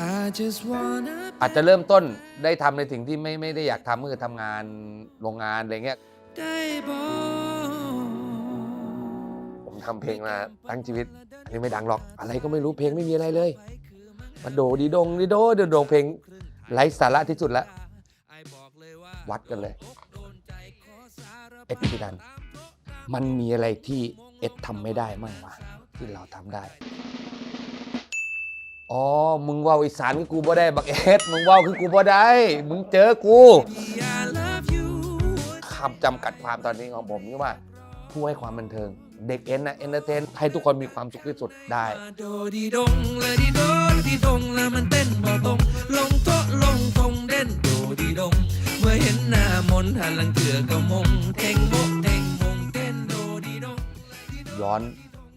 I just wanna อาจจะเริ่มต้นได้ทำในสิ่งที่ไม่ไม่ได้อยากทำก็คือทำงานโรงงานอะไรเงี้ยได้บอกผมทำเพลงมาตั้งชีวิต อันนี้ไม่ดังหรอก อะไรก็ไม่รู้เพลงไม่มีอะไรเลยมาโดดีดงดีโดดีดงเพลงไร้สาระที่สุดแล้วไอ้บอกเลยว่าวัดกันเลยโดนใจขอสารเอ็ดพี่ดัน มันมีอะไรที่เอ็ดทำไม่ได้มั่งวะที่เราทำได้ อ๋อ มึงว่าอีสานคือกูบ่ได้บักเอ็ดมึงว่าคือกูบ่ได้ มึงเจอกูคำจำกัดความตอนนี้ของผมนี่ว่า ผู้ให้ความบันเทิง เด็กเอ็นนะเอนเตอร์เทนให้ทุกคนมีความสุขที่สุดได้เมื่อเห็นหน้ามนหันหลังเถื่อก็มงเทงโมเทงมงเต้นโดดีดงย้อน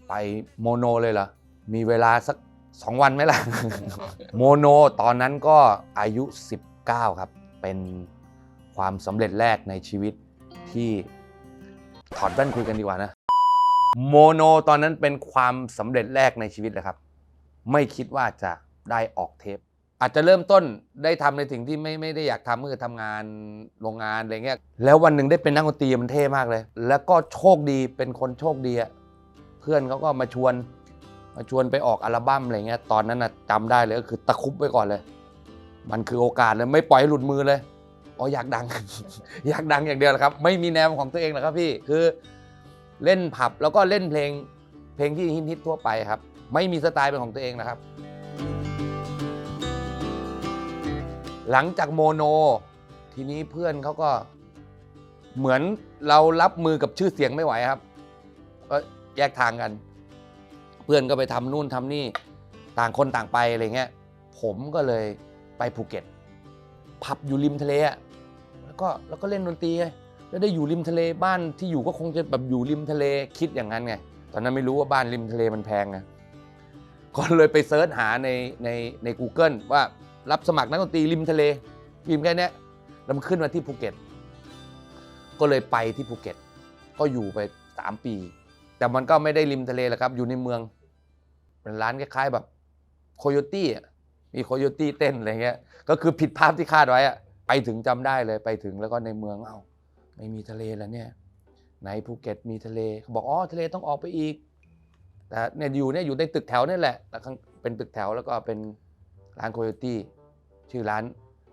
ไปโมโนเลยเหรอมีเวลาสัก สองวันไหมล่ะ โมโนตอนนั้นก็อายุ 19 ครับ เป็นความสำเร็จแรกในชีวิตที่ถอดแว่นคุยกันดีกว่านะ โมโนตอนนั้นเป็นความสำเร็จแรกในชีวิตเลยครับ ไม่คิดว่าจะได้ออกเทป อาจจะเริ่มต้นได้ทำในสิ่งที่ไม่ไม่ได้อยากทำก็คือทำงานโรงงานอะไรเงี้ย แล้ววันหนึ่งได้เป็นนักดนตรีมันเท่มากเลย แล้วก็โชคดีเป็นคนโชคดีอะเพื่อนเขาก็มาชวน มาชวนไปออกอัลบั้มอะไรเงี้ยตอนนั้นนะจำได้เลยก็คือตะคุบไว้ก่อนเลย มันคือโอกาสเลยไม่ปล่อยให้หลุดมือเลยอ๋ออยากดัง อยากดังอย่างเดียวแหละครับ ไม่มีแนวของตัวเองหรอกครับพี่คือเล่นผับแล้วก็เล่นเพลงเพลงที่ฮิตๆทั่วไปครับ ไม่มีสไตล์เป็นของตัวเองนะครับ หลังจากโมโน ทีนี้เพื่อนเขาก็เหมือนเรารับมือกับชื่อเสียงไม่ไหวครับ ก็แยกทางกัน เพื่อนก็ไปทำนู่นทำนี่ต่างคนต่างไปอะไรเงี้ยผมก็เลยไปภูเก็ตผับอยู่ริมทะเลอะแล้วก็แล้วก็เล่นดนตรีไงแล้วได้อยู่ริมทะเลบ้านที่อยู่ก็คงจะแบบอยู่ริมทะเลคิดอย่างนั้นไงตอนนั้นไม่รู้ว่าบ้านริมทะเลมันแพงไงก็เลยไปเซิร์ชหาในในใน Google ว่ารับสมัครนักดนตรีริมทะเลพิมพ์แค่นี้แล้วมันขึ้นมาที่ภูเก็ต ก็เลยไปที่ภูเก็ต ก็อยู่ไป 3 ปี แต่มันก็ไม่ได้ริมทะเลแหละครับ อยู่ในเมือง เป็นร้านคล้ายๆแบบโคโยตี้มีโคโยตี้เต้นอะไรเงี้ย ก็คือผิดภาพที่คาดไว้อะไปถึงจำได้เลยไปถึงแล้วก็ในเมืองเอ้าไม่มีทะเลแล้วเนี่ยไหนภูเก็ตมีทะเลเขาบอกอ๋อทะเลต้องออกไปอีก แต่เนี่ยอยู่เนี่ยอยู่ในตึกแถวนี่แหละแล้วเป็นตึกแถวแล้วก็เป็นร้านโคโยตี้ชื่อร้าน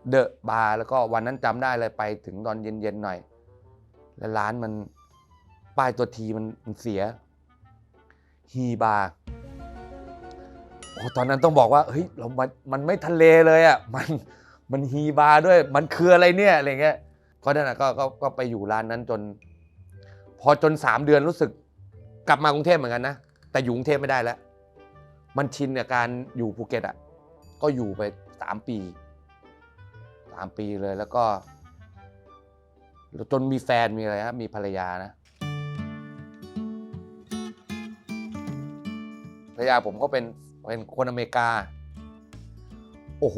เดอะบาร์แล้วก็วันนั้นจำได้เลยไปถึงตอนเย็นๆหน่อย แล้วร้านมันป้ายตัวทีมันเสียฮีบาร์ โอ้ตอนนั้นต้องบอกว่าเฮ้ยเรามันมันไม่ทะเลเลยอะมันมันฮีบาด้วย มันคืออะไรเนี่ยอะไรเงี้ยก็นั่นะก็ก็ก็ไปอยู่ร้านนั้นจน พอจนสามเดือนรู้สึกกลับมากรุงเทพเหมือนกันนะแต่อยู่กรุงเทพไม่ได้แล้ว มันชินกับการอยู่ภูเก็ตอะก็อยู่ไปสามปีสามปีเลยแล้วก็จนมีแฟนมีอะไรครับมีภรรยานะภรรยาผมก็เป็น เป็นคนอเมริกา โอ้โห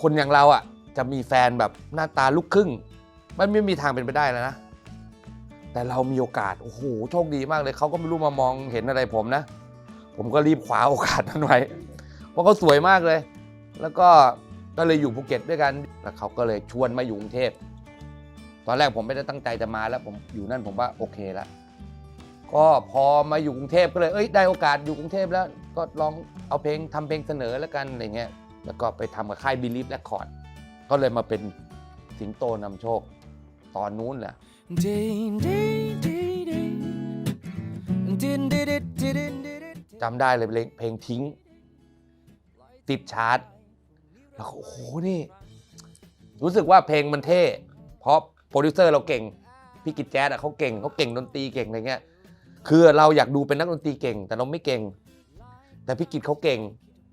คนอย่างเราอะ จะมีแฟนแบบหน้าตาลูกครึ่ง มันไม่มีทางเป็นไปได้แล้วนะ แต่เรามีโอกาส โอ้โห โชคดีมากเลย เขาก็ไม่รู้มามองเห็นอะไรผมนะ ผมก็รีบคว้าโอกาสนั้นไว้เพราะเขาสวยมากเลย แล้วก็ก็เลยอยู่ภูเก็ตด้วยกัน แล้วเขาก็เลยชวนมาอยู่กรุงเทพ ตอนแรกผมไม่ได้ตั้งใจจะมาแล้ว ผมอยู่นั่นผมว่าโอเคแล้ว ก็พอมาอยู่กรุงเทพก็เลยเอ้ยได้โอกาสอยู่กรุงเทพแล้วก็ลองเอาเพลงทำเพลงเสนอแล้วกันอะไรเงี้ยแล้วก็ไปทำกับค่ายบิลีฟและคอร์ดก็เลยมาเป็นสิงโตนำโชคตอนนู้นแหละจำได้เลยเพลงทิ้ง ติดชาร์ตแล้วก็โอ้โหนี่ รู้สึกว่าเพลงมันเท่ เพราะโปรดิวเซอร์เราเก่ง พี่กิจแจ๊ดเขาเก่งเขาเก่งดนตรีเก่งอะไรเงี้ย คือเราอยากดูเป็นนักดนตรีเก่ง แต่เราไม่เก่ง แต่พี่กิจเขาเก่ง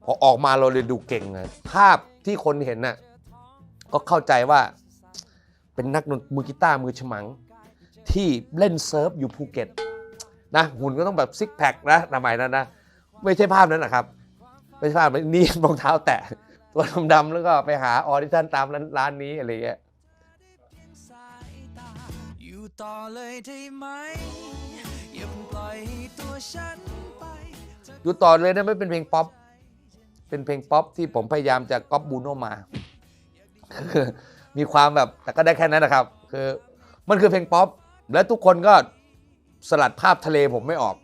พอออกมาเราเลยดูเก่งเลยภาพที่คนเห็นน่ะก็เข้าใจว่าเป็นนักดนมือกีตาร์มือฉมัง ที่เล่นเซิร์ฟอยู่ภูเก็ตนะหุ่นก็ต้องแบบซิกแพคนะสมัยนั้นนะไม่ใช่ภาพนั้นนะครับไม่ใช่ภาพนั้นนี่รองเท้าแตะตัวดำๆแล้วก็ไปหาออดิชั่นตามร้านานนี้อะไรเงี้ยต่อเลยได้ไหม อย่าเพิ่งปล่อยให้ตัวฉันไปดูต่อเลยนะไม่เป็นเพลงป๊อปเเป็นเพลงป๊อปที่ผมพยายามจะก๊อปบูโนมาคือมีความแบบแต่ก็ได้แค่นั้นนะครับ คือมันคือเพลงป๊อป และทุกคนก็สลัดภาพทะเลผมไม่ออก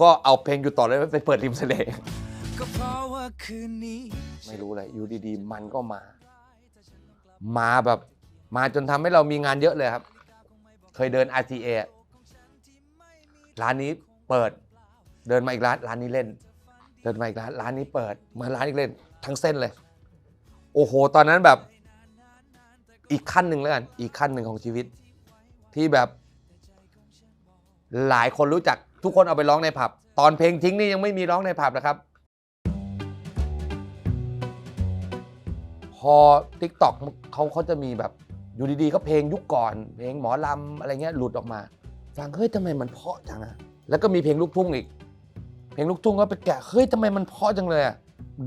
ก็เอาเพลงอยู่ต่อเลยไปเปิดริมทะเลก็เพราะว่าคืนนี้ไม่รู้เลยอยู่ดีๆ มันก็มา มาแบบ มาจนทำให้เรามีงานเยอะเลยครับ เคยเดิน RCA อะร้านนี้ เปิด เดินมาอีกร้านร้านนี้เล่น เดินมาอีกร้านร้านนี้เปิด มาร้านนี้เล่น ทั้งเส้นเลย โอ้โห ตอนนั้นแบบอีกขั้นหนึ่งแล้วกันอีกขั้นหนึ่งของชีวิต ที่แบบ หลายคนรู้จักทุกคนเอาไปร้องในผับ ตอนเพลงทิ้งนี่ยังไม่มีร้องในผับนะครับ พอ t ิ k t o k เขาเขาจะมีแบบอยู่ดีๆก็เพลงยุคก่อน เพลงหมอลำอะไรเงี้ยหลุดออกมา ฟังเฮ้ยทำไมมันเพาะจังอะ แล้วก็มีเพลงลูกทุ่งอีก เพลงลูกทุ่งก็ไปแกะเฮ้ยทำไมมันเพราะจังเลยอะ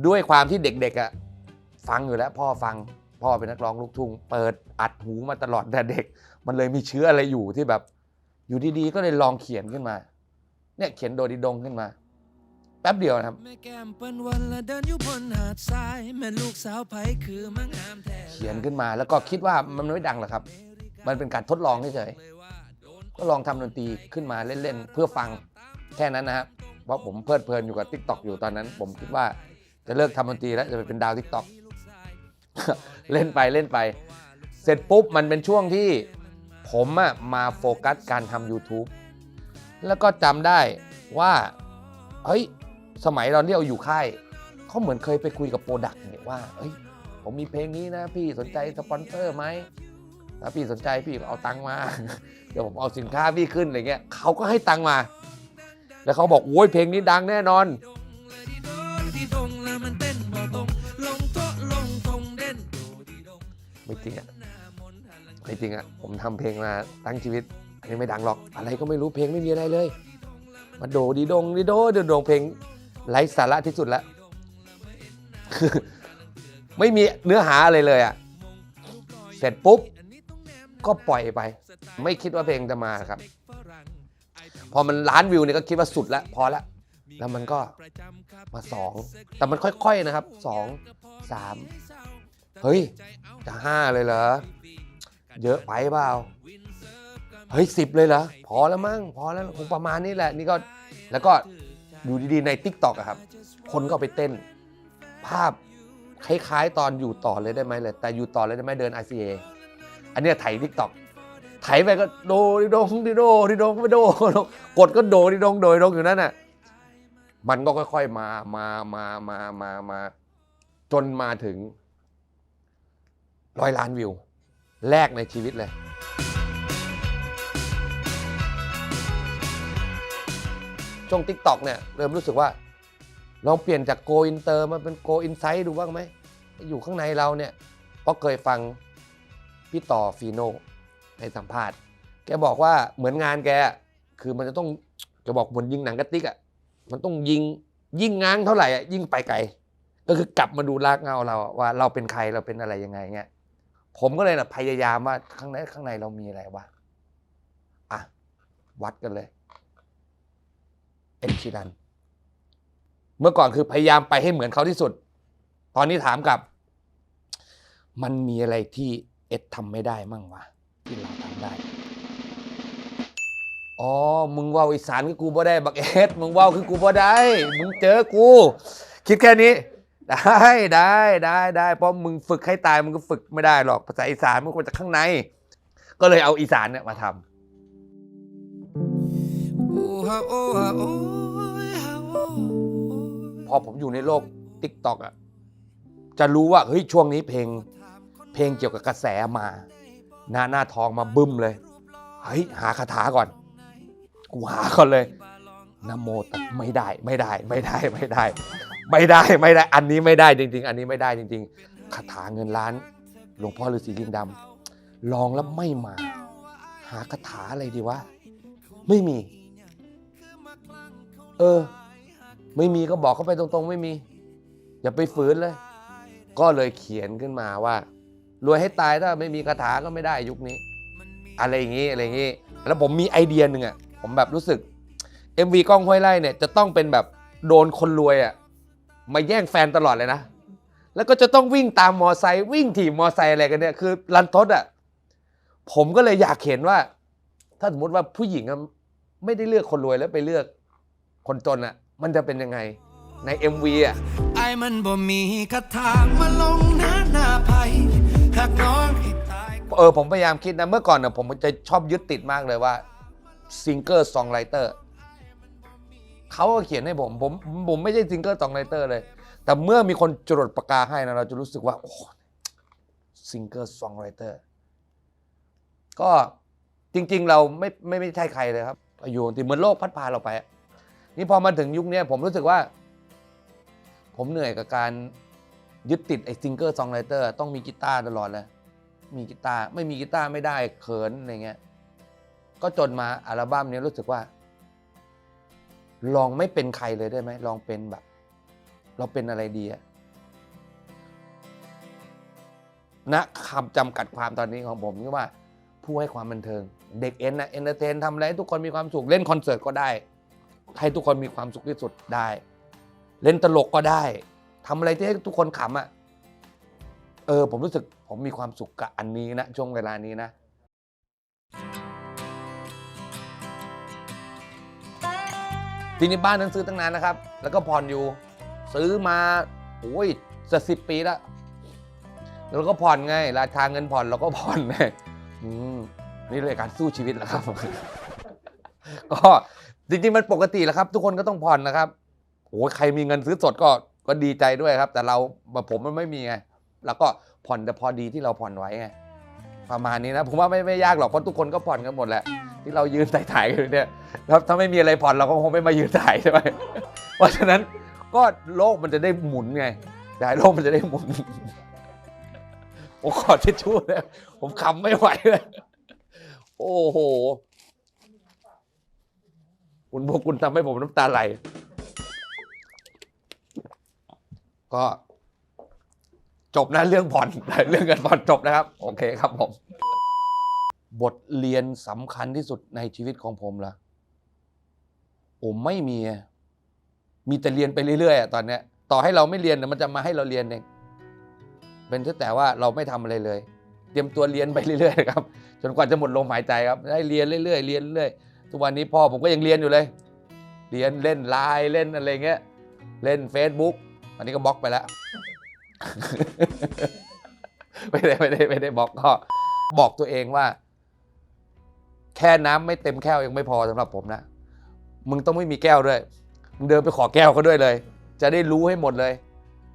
ด้วยความที่เด็กๆอะฟังอยู่แล้ว พ่อฟังพ่อเป็นนักร้องลูกทุ่งเปิดอัดหูมาตลอดแต่เด็ก มันเลยมีเชื้ออะไรอยู่ที่แบบ อยู่ดีๆ ก็เลยลองเขียนขึ้นมา เนี่ยเขียนโดดิดงขึ้นมาแป๊บเดียวนะครับเขียนขึ้นมาแล้วก็คิดว่ามันไม่ดังหรอกครับ มันเป็นการทดลองเฉย ก็ลองทำดนตรีขึ้นมาเล่นๆ เพื่อฟังแค่นั้นนะครับเพราะผมเพลิดเพลินอยู่กับ t ิ k t o k อยู่ตอนนั้น ผมคิดว่าจะเลิกทำดนตรีแล้วจะไปเป็นดาว t ิ k t o k เล่นไปเล่นไป เสร็จปุ๊บมันเป็นช่วงที่ผมอะมาโฟกัสการทำ YouTube แล้วก็จำได้ว่า เฮ้ย สมัยตอนที่เราอยู่ค่ายเขาเหมือนเคยไปคุยกับโปรดักต์เนี่ยว่า เฮ้ย ผมมีเพลงนี้นะพี่สนใจสปอนเซอร์ไหม ถ้าพี่สนใจพี่ก็เอาตังค์มา เดี๋ยวผมเอาสินค้าพี่ขึ้นอะไรเงี้ยเขาก็ให้ตังค์มา แล้วเขาบอกโอ้ยเพลงนี้ดังแน่นอนไม่จริงอะไม่จริงอะผมทำเพลงมาตั้งชีวิตอันนี้ไม่ดังหรอก อะไรก็ไม่รู้เพลงไม่มีอะไรเลยมาโดดีดงดีโดดีดงเพลงไร้สาระที่สุดล้วไม่มีเนื้อหาอะไรเลยอะเสร็จปุ๊บ ก็ปล่อยไป ไม่คิดว่าเพลงจะมาครับ พอมันล้านวิวเนี่ยก็คิดว่าสุดแล้วพอละแล้วมันก็มาสองแต่มันค่อยๆนะครับสองสามเฮ้ย จะห้าเลยเหรอ เยอะไปเปล่าเฮ้ยสิบเลยเหรอ พอแล้วมั้งพอแล้วคงประมาณนี้แหละ นี่ก็แล้วก็อยู่ดีๆใน t ิ k t o k อะครับ คนก็ไปเต้น ภาพคล้ายๆ ตอนอยู่ต่อเลยได้ไหมเลย แต่อยู่ต่อเลยได้ไหมเดิน RCA อันนี้ยไถ t ิ k t o k ไถไปก็โดดิดงดิโดดิดงไม่โดกดก็โดดิดงโดดิดงอยู่นั่นน่ะมันก็ค่อย ๆ มามามามามามาจนมาถึงร้อยล้านวิว แรกในชีวิตเลย ช่วง t ิ k t o k เนี่ยเริ่มรู้สึกว่าลองเปลี่ยนจาก Go Inter มาเป็น Go Insight ดูบ้างไหม อยู่ข้างในเราเนี่ยเพราะเคยฟัง พี่ต่อฟีโนในสัมภาษณ์ แกบอกว่าเหมือนงานแก คือมันจะต้องแกบอกเหมือนยิงหนังกระติกอะมันต้องยิงยิ่งง้างเท่าไหร่อะยิ่งไปไกลก็คือกลับมาดูรากเงาเราว่าเราเป็นใครเราเป็นอะไรยังไงเงี้ยผมก็เลยนะพยายามว่าข้างในข้างในเรามีอะไรวะอะวัดกันเลยเอ็ดชิรัน เมื่อก่อนคือพยายามไปให้เหมือนเขาที่สุด ตอนนี้ถามกลับ มันมีอะไรที่ อ็ดทำไม่ได้มั่งวะที่เราทำได้ อ๋อ มึงเว่าอีสานคือกูบ่ได้บักเอ็ด มึงเว่าคือกูบ่ได้ มึงเจอกู คิดแค่นี้ ได้ได้ได้ได้เพราะมึงฝึกให้ตายมึงก็ฝึกไม่ได้หรอกภาษาอีสานมันควรจะข้างใน ก็เลยเอาอีสานเนี่ยมาทำโอ้ฮะโอ้ฮะโอ้ยฮะโอ้พอผมอยู่ในโลก t ิ k t o k อะจะรู้ว่าเฮ้ยช่วงนี้เพลง เพลงเกี่ยวกับกระแสมาหน้าหน้าทองมาบึ้มเลยเฮ้ยหาคาถาก่อนกูหาก่อนเลยนโมตัสไม่ได้ไม่ได้ไม่ได้ไม่ได้ ไม่ได้ไม่ได้ อันนี้ไม่ได้จริง ๆ อันนี้ไม่ได้จริง ๆคาถาเงินล้าน หลวงพ่อฤาษีลิงดำลองแล้วไม่มา หาคาถาอะไรดีวะไม่มี เออ ไม่มีก็บอกเขาไปตรง ๆ ไม่มี อย่าไปฝืนเลย ก็เลยเขียนขึ้นมาว่า รวยให้ตายถ้าไม่มีคาถาก็ไม่ได้ยุคนี้ อะไรอย่างนี้อะไรอย่างนี้ แล้วผมมีไอเดียหนึ่งอะผมแบบรู้สึก MV กล้องห้วยไล่เนี่ยจะต้องเป็นแบบโดนคนรวยอะมาแย่งแฟนตลอดเลยนะ แล้วก็จะต้องวิ่งตามมอไซค์วิ่งถีบมอไซค์อะไรกันเนี่ยคือรันทดอะผมก็เลยอยากเห็นว่า ถ้าสมมติว่าผู้หญิงอะไม่ได้เลือกคนรวยแล้วไปเลือกคนจนอะ มันจะเป็นยังไงใน MV อะไอ้มันบ่มีคาถามาลงหน้าหน้าภัย หากน้องให้ตายเออผมพยายามคิดนะเมื่อก่อนเนี่ยผมจะชอบยึดติดมากเลยว่าซิงเกอร์ซองไรเตอร์เขาก็เขียนให้ผมผมผมไม่ใช่ซิงเกอร์ซองไรเตอร์เลย แต่เมื่อมีคนจรดปากกาให้นะเราจะรู้สึกว่าโอ้ซิงเกอร์ซองไรเตอร์ก็จริง ๆ เราไม่ไม่ไม่ใช่ใครเลยครับอยู่ที่เหมือนโลกพัดพาเราไป นี่พอมาถึงยุคนี้ผมรู้สึกว่า ผมเหนื่อยกับการ ยึดติดไอ้ซิงเกอร์ซองไรเตอร์ต้องมีกีตาร์ตลอดเลย มีกีตาร์ไม่มีกีตาร์ไม่ได้เขินอะไรเงี้ย ก็จนมาอัลบั้มนี้รู้สึกว่า ลองไม่เป็นใครเลยได้ไหมลองเป็นแบบ เราเป็นอะไรดีอะณคำจำกัดความตอนนี้ของผมนี่ว่าผู้ให้ความบันเทิง เด็กเอ็นนะเอนเตอร์เทนทำอะไรให้ทุกคนมีความสุขเล่นคอนเสิร์ตก็ได้ ให้ทุกคนมีความสุขที่สุดได้ เล่นตลกก็ได้ ทำอะไรที่ให้ทุกคนขำอะเออ ผมรู้สึกผมมีความสุขกับอันนี้นะช่วงเวลานี้นะทีนี้บ้านนั้นซื้อตั้งนานนะครับ แล้วก็ผ่อนอยู่ ซื้อมาโอ้ยจะสิบปีแล้วแล้วก็ผ่อนไงราคาเงินผ่อนเราก็ผ่อนไงอืมนี่เลยการสู้ชีวิตแหละครับก็จริงๆมันปกติแหล้วครับ ทุกคนก็ต้องผ่อนนะครับโอ้ยใครมีเงินซื้อสดก็ ก็ดีใจด้วยครับ แต่เราผมมันไม่มีไงแล้วก็ผ่อนแต่พอดีที่เราผ่อนไว้ไงประมาณนี้นะผมว่าไม่ไม่ยากหรอกเพราะทุกคนก็ผ่อนกันหมดแหละที่เรายืนถ่ายๆกันเนี่ยแล้วถ้าไม่มีอะไรผ่อนเราก็คงไม่มายืนถ่ายใช่ไหมเพราะฉะนั้นก็โลกมันจะได้หมุนไงอยากให้โลกมันจะได้หมุนผมขอทิชชู่เลยผมคำไม่ไหวเลยโอ้โห คุณพวกคุณทำให้ผมน้ำตาไหล ก็จบนะเรื่องผ่อนเรื่องเงินผ่อนจบนะครับ โอเคครับผม บทเรียนสำคัญที่สุดในชีวิตของผมละโอ้ไม่มี มีแต่เรียนไปเรื่อยๆอะตอนเนี้ย ต่อให้เราไม่เรียนมันจะมาให้เราเรียนเองเป็นแค่แต่ว่าเราไม่ทำอะไรเลย เตรียมตัวเรียนไปเรื่อยๆครับจนกว่าจะหมดลมหายใจครับได้เรียนเรื่อยๆเรียนเรื่อยๆทุกวันนี้พ่อผมก็ยังเรียนอยู่เลย เรียนเล่นไลน์เล่นอะไรเงี้ย เล่น Facebook อันนี้ก็บล็อกไปแล้ว ไม่ได้ไม่ได้ไม่ได้บล็อกก็ บอกตัวเองว่า แค่น้ำไม่เต็มแก้วยังไม่พอสำหรับผมนะ มึงต้องไม่มีแก้วด้วย มึงเดินไปขอแก้วเขาด้วยเลย จะได้รู้ให้หมดเลย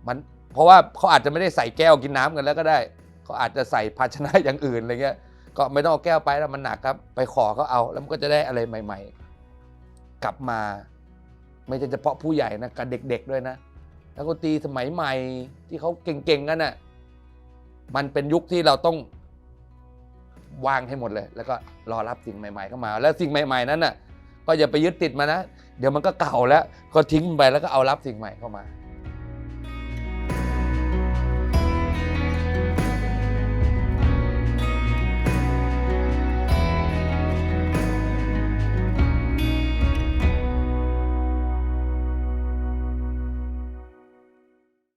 มัน เพราะว่าเขาอาจจะไม่ได้ใส่แก้วกินน้ำกันแล้วก็ได้เขาอาจจะใส่ภาชนะอย่างอื่นอะไรเงี้ย ก็ไม่ต้องเอาแก้วไปแล้วมันหนักครับ ไปขอเขาเอา แล้วมันก็จะได้อะไรใหม่ ๆ กลับมา ไม่ใช่เฉพาะผู้ใหญ่นะกับเด็ก ๆ ด้วยนะ แล้วก็ตีสมัยใหม่ที่เขาเก่งๆกันน่ะมันเป็นยุคที่เราต้องวางให้หมดเลย แล้วก็รอรับสิ่งใหม่ ๆ เข้ามา แล้วสิ่งใหม่ ๆ นั้นน่ะก็อย่าไปยึดติดมานะ เดี๋ยวมันก็เก่าแล้วก็ทิ้งมันไปแล้วก็เอารับสิ่งใหม่เข้ามา